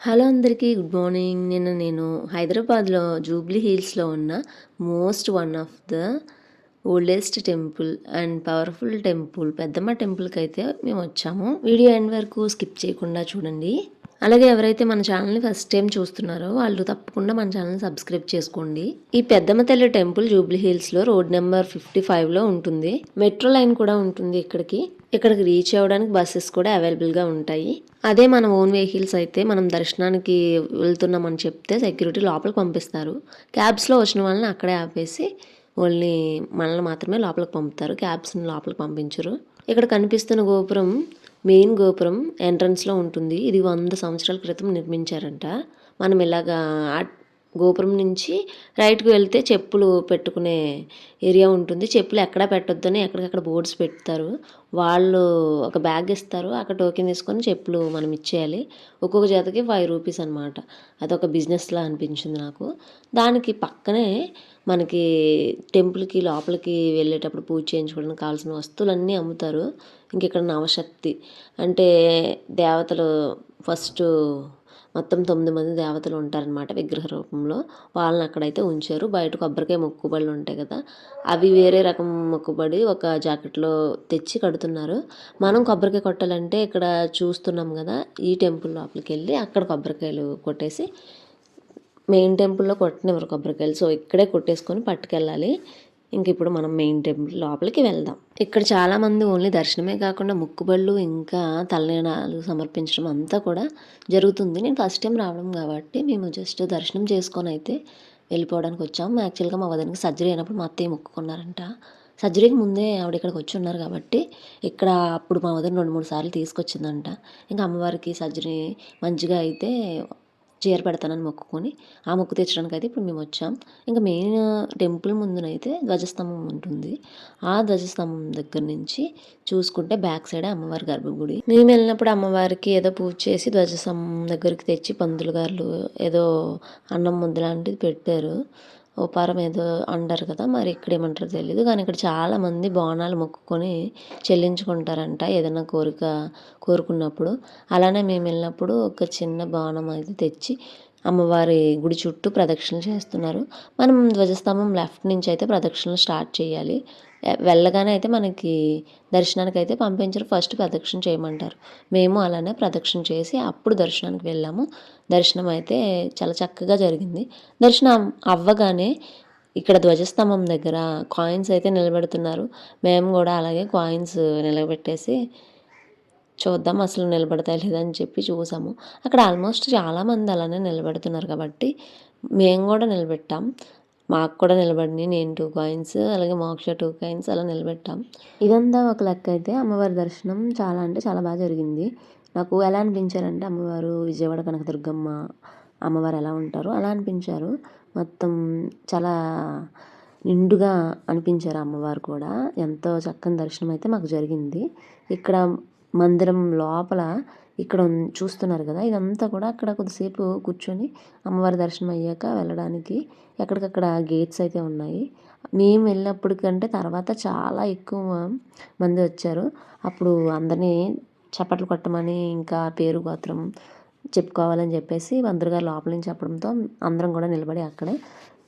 Hello అందరికీ good morning. నిన్న నేను హైదరాబాద్లో జూబ్లీ హిల్స్లో ఉన్న most one of the oldest temple and powerful temple Peddamma టెంపుల్కి అయితే మేము వచ్చాము. వీడియో ఎండ్ వరకు స్కిప్ చేయకుండా చూడండి. అలాగే ఎవరైతే మన ఛానల్ని ఫస్ట్ టైం చూస్తున్నారో వాళ్ళు తప్పకుండా మన ఛానల్ని సబ్స్క్రైబ్ చేసుకోండి. ఈ పెద్దమ్మ తల్లి టెంపుల్ జూబ్లీ హిల్స్లో రోడ్ నెంబర్ ఫిఫ్టీ ఫైవ్లో ఉంటుంది. మెట్రో లైన్ కూడా ఉంటుంది ఇక్కడికి. ఇక్కడికి రీచ్ అవ్వడానికి బస్సెస్ కూడా అవైలబుల్గా ఉంటాయి. అదే మన ఓన్ వెహికల్స్ అయితే మనం దర్శనానికి వెళ్తున్నామని చెప్తే సెక్యూరిటీ లోపలికి పంపిస్తారు. క్యాబ్స్లో వచ్చిన వాళ్ళని అక్కడే ఆపేసి ఓన్లీ మనల్ని మాత్రమే లోపలికి పంపుతారు. క్యాబ్స్ని లోపలికి పంపించరు. ఇక్కడ కనిపిస్తున్న గోపురం మెయిన్ గోపురం ఎంట్రన్స్లో ఉంటుంది. ఇది వంద సంవత్సరాల క్రితం నిర్మించారంట. మనం ఇలాగా గోపురం నుంచి రైట్కి వెళ్తే చెప్పులు పెట్టుకునే ఏరియా ఉంటుంది. చెప్పులు ఎక్కడ పెట్టొద్దని ఎక్కడికక్కడ బోర్డ్స్ పెడతారు. వాళ్ళు ఒక బ్యాగ్ ఇస్తారు. అక్కడ టోకెన్ తీసుకొని చెప్పులు మనం ఇచ్చేయాలి. ఒక్కొక్క జతకి ఫైవ్ రూపీస్ అనమాట అదొక బిజినెస్లా అనిపించింది నాకు. దానికి పక్కనే మనకి టెంపుల్కి లోపలికి వెళ్ళేటప్పుడు పూజ చేయించుకోవడానికి కావాల్సిన వస్తువులన్నీ అమ్ముతారు. ఇంక ఇక్కడ నవశక్తి అంటే దేవతలు ఫస్ట్ మొత్తం తొమ్మిది మంది దేవతలు ఉంటారనమాట విగ్రహ రూపంలో. వాళ్ళని అక్కడైతే ఉంచారు. బయట కొబ్బరికాయ మొక్కుబడులు ఉంటాయి కదా అవి వేరే రకం మొక్కుబడి ఒక జాకెట్లో తెచ్చి కడుతున్నారు. మనం కొబ్బరికాయ కొట్టాలంటే ఇక్కడ చూస్తున్నాం కదా ఈ టెంపుల్ లోపలికి వెళ్ళి అక్కడ కొబ్బరికాయలు కొట్టేసి మెయిన్ టెంపుల్లో కొట్టనివ్వరు కొబ్బరికాయలు. సో ఇక్కడే కొట్టేసుకొని పట్టుకెళ్ళాలి. ఇంక ఇప్పుడు మనం మెయిన్ టెంపుల్ లోపలికి వెళ్దాం. ఇక్కడ చాలామంది ఓన్లీ దర్శనమే కాకుండా ముక్కుబళ్ళు ఇంకా తలనాలు సమర్పించడం అంతా కూడా జరుగుతుంది. నేను ఫస్ట్ టైం రావడం కాబట్టి మేము జస్ట్ దర్శనం చేసుకొని అయితే వెళ్ళిపోవడానికి వచ్చాము యాక్చువల్గా మా వదనకి సర్జరీ అయినప్పుడు మా అత్తయ్య మొక్కుకున్నారంట. సర్జరీకి ముందే ఆవిడ ఇక్కడికి వచ్చి ఉన్నారు కాబట్టి ఇక్కడ అప్పుడు మా వదిన రెండు మూడు సార్లు తీసుకొచ్చిందంట. ఇంకా అమ్మవారికి సర్జరీ మంచిగా అయితే చీర పెడతానని మొక్కుకొని ఆ మొక్కు తెచ్చడానికి అయితే ఇప్పుడు మేము వచ్చాం. ఇంకా మెయిన్ టెంపుల్ ముందునైతే ధ్వజస్తంభం ఉంటుంది. ఆ ధ్వజస్తంభం దగ్గర నుంచి చూసుకుంటే బ్యాక్ సైడ్ అమ్మవారి గర్భగుడి మేము వెళ్ళినప్పుడు అమ్మవారికి ఏదో పూజ చేసి ధ్వజస్తంభం దగ్గరికి తెచ్చి పందులు గారు ఏదో అన్నం ముద్ద లాంటిది పెట్టారు. ఉపారం ఏదో అంటారు కదా మరి ఇక్కడ ఏమంటారో తెలియదు కానీ ఇక్కడ చాలామంది బోనాలు మొక్కుకొని చెల్లించుకుంటారంట ఏదైనా కోరిక కోరుకున్నప్పుడు. అలానే మేము వెళ్ళినప్పుడు ఒక చిన్న బోనం అయితే తెచ్చి అమ్మవారి గుడి చుట్టూ ప్రదక్షిణలు చేస్తున్నారు. మనం ధ్వజస్తంభం లెఫ్ట్ నుంచి అయితే ప్రదక్షిణలు స్టార్ట్ చేయాలి. వెళ్ళగానే అయితే మనకి దర్శనానికి అయితే పంపించరు. ఫస్ట్ ప్రదక్షిణ చేయమంటారు. మేము అలానే ప్రదక్షిణ చేసి అప్పుడు దర్శనానికి వెళ్ళాము. దర్శనం అయితే చాలా చక్కగా జరిగింది. దర్శనం అవ్వగానే ఇక్కడ ధ్వజస్తంభం దగ్గర కాయిన్స్ అయితే నిలబెడుతున్నారు. మేము కూడా అలాగే కాయిన్స్ నిలబెట్టేసి చూద్దాం అసలు నిలబడతాయి లేదని చెప్పి చూసాము. అక్కడ ఆల్మోస్ట్ చాలామంది అలానే నిలబెడుతున్నారు కాబట్టి మేము కూడా నిలబెట్టాం. మాకు కూడా నిలబడి నేను టూ కాయిన్స్ అలాగే మోక్ష టూ కాయిన్స్ అలా నిలబెట్టాం. ఇదంతా ఒక లెక్క అయితే అమ్మవారి దర్శనం చాలా అంటే చాలా బాగా జరిగింది. నాకు ఎలా అనిపించారంటే అమ్మవారు విజయవాడ కనకదుర్గమ్మ అమ్మవారు ఎలా ఉంటారో అలా అనిపించారు. మొత్తం చాలా నిండుగా అనిపించారు అమ్మవారు కూడా. ఎంతో చక్కని దర్శనం అయితే మాకు జరిగింది. ఇక్కడ మందిరం లోపల ఇక్కడ చూస్తున్నారు కదా ఇదంతా కూడా అక్కడ కొద్దిసేపు కూర్చొని అమ్మవారి దర్శనం అయ్యాక వెళ్ళడానికి ఎక్కడికక్కడ గేట్స్ అయితే ఉన్నాయి. మేము వెళ్ళినప్పటికంటే తర్వాత చాలా ఎక్కువ మంది వచ్చారు. అప్పుడు అందరినీ చప్పట్లు కొట్టమని ఇంకా పేరు గోత్రం చెప్పుకోవాలని చెప్పేసి మంత్రి గారు లోపల నుంచి చెప్పడంతో అందరం కూడా నిలబడి అక్కడే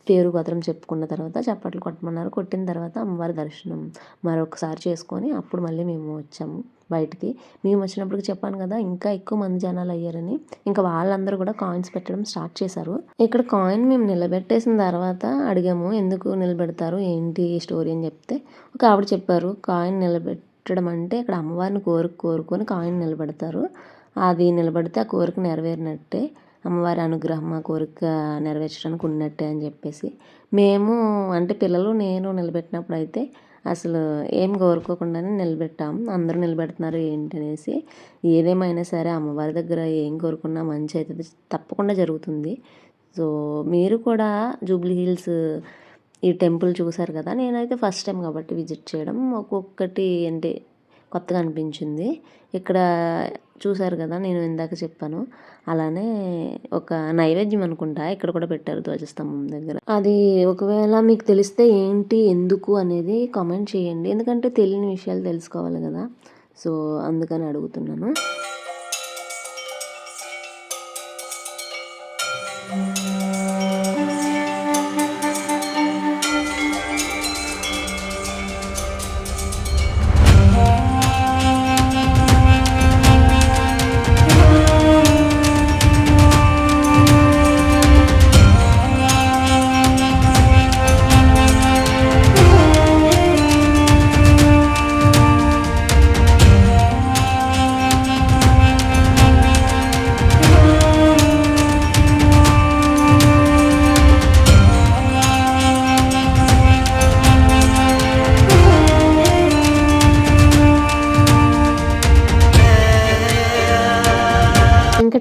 పేరు గోత్రం చెప్పుకున్న తర్వాత చప్పట్లు కొట్టమన్నారు. కొట్టిన తర్వాత అమ్మవారి దర్శనం మరొకసారి చేసుకొని అప్పుడు మళ్ళీ మేము వచ్చాము బయటికి. మేము వచ్చినప్పటికి చెప్పాను కదా ఇంకా ఎక్కువ మంది జనాలు అయ్యారని. ఇంకా వాళ్ళందరూ కూడా కాయిన్స్ పెట్టడం స్టార్ట్ చేశారు. ఇక్కడ కాయిన్ మేము నిలబెట్టేసిన తర్వాత అడిగాము ఎందుకు నిలబెడతారు ఏంటి స్టోరీ అని చెప్తే ఒక ఆవిడ చెప్పారు కాయిన్ నిలబెట్టడం అంటే ఇక్కడ అమ్మవారిని కోరుకు కోరుకొని కాయిన్ నిలబెడతారు. అది నిలబడితే ఆ కోరిక నెరవేరినట్టే. అమ్మవారి అనుగ్రహం ఆ కోరిక నెరవేర్చడానికి ఉన్నట్టే అని చెప్పేసి. మేము అంటే పిల్లలు నేను నిలబెట్టినప్పుడు అయితే అసలు ఏం కోరుకోకుండానే నిలబెట్టాం. అందరూ నిలబెడుతున్నారు ఏంటి అనేసి ఏదేమైనా సరే అమ్మవారి దగ్గర ఏం కోరుకున్నా మంచి అయితే తప్పకుండా జరుగుతుంది. సో మీరు కూడా జూబ్లీ హిల్స్ ఈ టెంపుల్ చూసారు కదా? నేనైతే ఫస్ట్ టైం కాబట్టి విజిట్ చేయడం ఒక్కొక్కటి అంటే కొత్తగా అనిపించింది. ఇక్కడ చూశారు కదా నేను ఇందాక చెప్పాను. అలానే ఒక నైవేద్యం అనుకుంటా ఇక్కడ కూడా పెట్టారు ధ్వజస్తంభం దగ్గర. అది ఒకవేళ మీకు తెలిస్తే ఏంటి ఎందుకు అనేది కామెంట్ చేయండి. ఎందుకంటే తెలియని విషయాలు తెలుసుకోవాలి కదా. సో అందుకని అడుగుతున్నాను.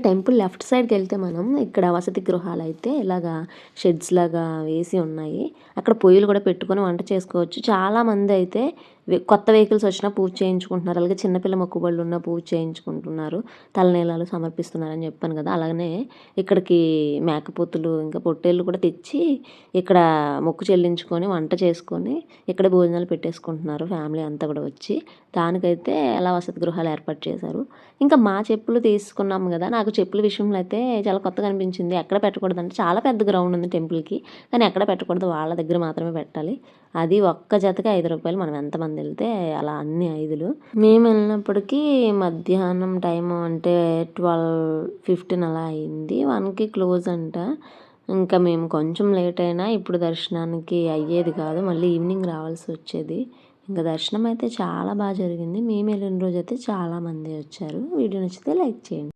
టెంపుల్ లెఫ్ట్ సైడ్కి వెళ్తే మనం ఇక్కడ వసతి గృహాలు అయితే ఇలాగా షెడ్స్ లాగా వేసి ఉన్నాయి. అక్కడ పొయ్యిలు కూడా పెట్టుకొని వంట చేసుకోవచ్చు. చాలా మంది అయితే కొత్త వెహికల్స్ వచ్చినా పూజ చేయించుకుంటున్నారు. అలాగే చిన్నపిల్ల మొక్కుబళ్ళు ఉన్న పూజ చేయించుకుంటున్నారు. తలనీలాలు సమర్పిస్తున్నారని చెప్పాను కదా. అలాగనే ఇక్కడికి మేకపోతులు ఇంకా పొట్టేళ్ళు కూడా తెచ్చి ఇక్కడ మొక్కు చెల్లించుకొని వంట చేసుకొని ఇక్కడ భోజనాలు పెట్టేసుకుంటున్నారు ఫ్యామిలీ అంతా కూడా వచ్చి. దానికైతే అలా వసతి గృహాలు ఏర్పాటు చేశారు. ఇంకా మా చెప్పులు తీసుకున్నాము కదా. నాకు చెప్పుల విషయంలో అయితే చాలా కొత్తగా అనిపించింది. ఎక్కడ పెట్టకూడదు అంటే చాలా పెద్ద గ్రౌండ్ ఉంది టెంపుల్కి. కానీ ఎక్కడ పెట్టకూడదు. వాళ్ళ దగ్గర మాత్రమే పెట్టాలి. అది ఒక్క జతకి ఐదు రూపాయలు మనం ఎంతమంది వెళ్తే అలా అన్ని ఐదులు. మేము వెళ్ళినప్పటికీ మధ్యాహ్నం టైం అంటే ట్వెల్వ్ ఫిఫ్టీన్ అలా అయింది. వన్కి క్లోజ్ అంట. ఇంకా మేము కొంచెం లేట్ అయినా ఇప్పుడు దర్శనానికి అయ్యేది కాదు. మళ్ళీ ఈవినింగ్ రావాల్సి వచ్చేది. ఇంకా దర్శనం అయితే చాలా బాగా జరిగింది. మేము వెళ్ళిన రోజు అయితే చాలామంది వచ్చారు. వీడియో నచ్చితే లైక్ చేయండి.